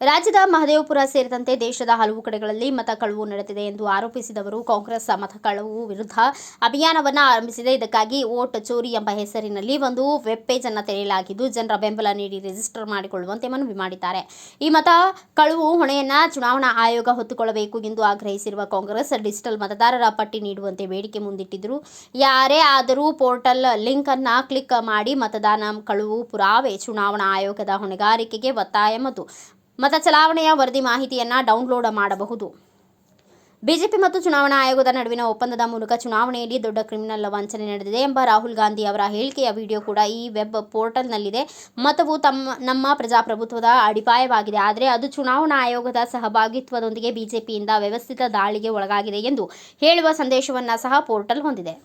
ರಾಜ್ಯದ ಮಹದೇವಪುರ ಸೇರಿದಂತೆ ದೇಶದ ಹಲವು ಕಡೆಗಳಲ್ಲಿ ಮತ ಕಳವು ನಡೆದಿದೆ ಎಂದು ಆರೋಪಿಸಿದವರು ಕಾಂಗ್ರೆಸ್ ಮತ ಕಳವು ವಿರುದ್ಧ ಅಭಿಯಾನವನ್ನು ಆರಂಭಿಸಿದೆ. ಇದಕ್ಕಾಗಿ ವೋಟ್ ಚೋರಿ ಎಂಬ ಹೆಸರಿನಲ್ಲಿ ಒಂದು ವೆಬ್ ಪೇಜ್ ಅನ್ನು ತೆರೆಯಲಾಗಿದ್ದು, ಜನರ ಬೆಂಬಲ ನೀಡಿ ರಿಜಿಸ್ಟರ್ ಮಾಡಿಕೊಳ್ಳುವಂತೆ ಮನವಿ ಮಾಡಿದ್ದಾರೆ. ಈ ಮತ ಕಳವು ಹೊಣೆಯನ್ನ ಚುನಾವಣಾ ಆಯೋಗ ಹೊತ್ತುಕೊಳ್ಳಬೇಕು ಎಂದು ಆಗ್ರಹಿಸಿರುವ ಕಾಂಗ್ರೆಸ್, ಡಿಜಿಟಲ್ ಮತದಾರರ ಪಟ್ಟಿ ನೀಡುವಂತೆ ಬೇಡಿಕೆ ಮುಂದಿಟ್ಟಿದ್ದರು ಯಾರೇ ಆದರೂ ಪೋರ್ಟಲ್ ಲಿಂಕ್ ಅನ್ನ ಕ್ಲಿಕ್ ಮಾಡಿ ಮತದಾನ ಕಳುವು ಪುರಾವೆ ಚುನಾವಣಾ ಆಯೋಗದ ಹೊಣೆಗಾರಿಕೆಗೆ ಒತ್ತಾಯ ಮತ್ತು ಮತ ಚಲಾವಣೆಯ ವರದಿ ಮಾಹಿತಿಯನ್ನು ಡೌನ್ಲೋಡ್ ಮಾಡಬಹುದು. ಬಿಜೆಪಿ ಮತ್ತು ಚುನಾವಣಾ ಆಯೋಗದ ನಡುವಿನ ಒಪ್ಪಂದದ ಮೂಲಕ ಚುನಾವಣೆಯಲ್ಲಿ ದೊಡ್ಡ ಕ್ರಿಮಿನಲ್ ವಂಚನೆ ನಡೆದಿದೆ ಎಂಬ ರಾಹುಲ್ ಗಾಂಧಿ ಅವರ ಹೇಳಿಕೆಯ ವಿಡಿಯೋ ಕೂಡ ಈ ವೆಬ್ ಪೋರ್ಟಲ್ನಲ್ಲಿದೆ. ಮತವು ತಮ್ಮ, ನಮ್ಮ ಪ್ರಜಾಪ್ರಭುತ್ವದ ಅಡಿಪಾಯವಾಗಿದೆ. ಆದರೆ ಅದು ಚುನಾವಣಾ ಆಯೋಗದ ಸಹಭಾಗಿತ್ವದೊಂದಿಗೆ ಬಿಜೆಪಿಯಿಂದ ವ್ಯವಸ್ಥಿತ ದಾಳಿಗೆ ಒಳಗಾಗಿದೆ ಎಂದು ಹೇಳುವ ಸಂದೇಶವನ್ನು ಸಹ ಪೋರ್ಟಲ್ ಹೊಂದಿದೆ.